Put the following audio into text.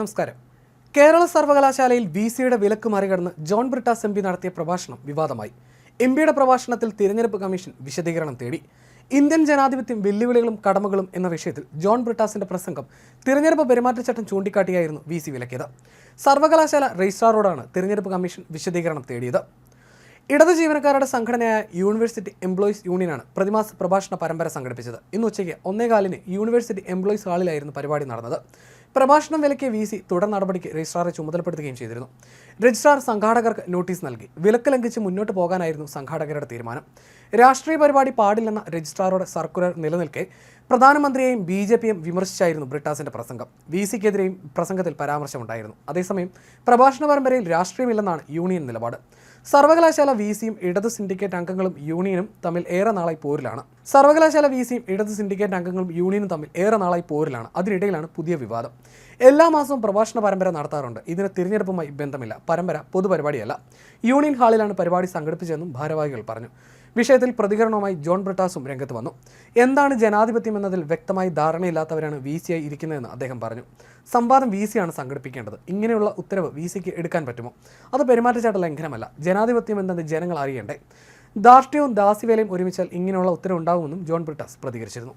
നമസ്കാരം. കേരള സർവകലാശാലയിൽ വി സിയുടെ വിലക്ക് മറികടന്ന് ജോൺ ബ്രിട്ടാസ് എം പി നടത്തിയ പ്രഭാഷണം വിവാദമായി. എം പിയുടെ പ്രഭാഷണത്തിൽ തിരഞ്ഞെടുപ്പ് കമ്മീഷൻ വിശദീകരണം തേടി. ഇന്ത്യൻ ജനാധിപത്യം വെല്ലുവിളികളും കടമകളും എന്ന വിഷയത്തിൽ ജോൺ ബ്രിട്ടാസിന്റെ പ്രസംഗം തിരഞ്ഞെടുപ്പ് പെരുമാറ്റച്ചട്ടം ചൂണ്ടിക്കാട്ടിയായിരുന്നു വി സി വിലക്കിയത്. സർവകലാശാല രജിസ്ട്രാറോടാണ് തിരഞ്ഞെടുപ്പ് കമ്മീഷൻ വിശദീകരണം തേടിയത്. ഇടത് ജീവനക്കാരുടെ സംഘടനയായ യൂണിവേഴ്സിറ്റി എംപ്ലോയീസ് യൂണിയനാണ് പ്രതിമാസ പ്രഭാഷണ പരമ്പര സംഘടിപ്പിച്ചത്. ഇന്ന് ഉച്ചയ്ക്ക് ഒന്നേകാലിന് യൂണിവേഴ്സിറ്റി എംപ്ലോയീസ് ഹാളിലായിരുന്നു പരിപാടി നടന്നത്. പ്രഭാഷണം വിലക്കിയ വി സി തുടർ നടപടിക്ക് രജിസ്ട്രാറെ ചുമതലപ്പെടുത്തുകയും ചെയ്തിരുന്നു. രജിസ്ട്രാർ സംഘാടകർക്ക് നോട്ടീസ് നൽകി. വിലക്ക് ലംഘിച്ച് മുന്നോട്ട് പോകാനായിരുന്നു സംഘാടകരുടെ തീരുമാനം. രാഷ്ട്രീയ പരിപാടി പാടില്ലെന്ന രജിസ്ട്രാറുടെ സർക്കുലർ നിലനിൽക്കെ പ്രധാനമന്ത്രിയെയും ബി ജെ പിയും വിമർശിച്ചായിരുന്നു ബ്രിട്ടാസിന്റെ പ്രസംഗം. വി സിക്കെതിരെയും പ്രസംഗത്തിൽ പരാമർശമുണ്ടായിരുന്നു. അതേസമയം പ്രഭാഷണ പരമ്പരയിൽ രാഷ്ട്രീയമില്ലെന്നാണ് യൂണിയൻ നിലപാട്. സർവകലാശാല വി സിയും ഇടത് സിൻഡിക്കേറ്റ് അംഗങ്ങളും യൂണിയനും തമ്മിൽ ഏറെ നാളായി പോരിലാണ്. സർവകലാശാല വി സിയും ഇടത് സിൻഡിക്കേറ്റ് അംഗങ്ങളും യൂണിയനും തമ്മിൽ ഏറെ നാളായി പോരിലാണ്. അതിനിടയിലാണ് പുതിയ വിവാദം. എല്ലാ മാസവും പ്രഭാഷണ പരമ്പര നടത്താറുണ്ട്. ഇതിന് തിരഞ്ഞെടുപ്പുമായി ബന്ധമില്ല. പരമ്പര പൊതുപരിപാടിയല്ല. യൂണിയൻ ഹാളിലാണ് പരിപാടി സംഘടിപ്പിച്ചതെന്നും ഭാരവാഹികൾ പറഞ്ഞു. വിഷയത്തിൽ പ്രതികരണവുമായി ജോൺ ബ്രിട്ടാസും രംഗത്ത് വന്നു. എന്താണ് ജനാധിപത്യം എന്നതിൽ വ്യക്തമായി ധാരണയില്ലാത്തവരാണ് വി സി ഇരിക്കുന്നതെന്ന് അദ്ദേഹം പറഞ്ഞു. സംവാദം വി സിയാണ് സംഘടിപ്പിക്കേണ്ടത്. ഇങ്ങനെയുള്ള ഉത്തരവ് വി സിക്ക് എടുക്കാൻ പറ്റുമോ? അത് പെരുമാറ്റച്ചാട്ട ലംഘനമല്ല. ജനാധിപത്യം എന്നത് ജനങ്ങൾ അറിയണ്ടേ? ധാർഷ്ട്യവും ദാസിവേലയും ഒരുമിച്ചാൽ ഇങ്ങനെയുള്ള ഉത്തരവുണ്ടാകുമെന്നും ജോൺ ബ്രിട്ടാസ് പ്രതികരിച്ചിരുന്നു.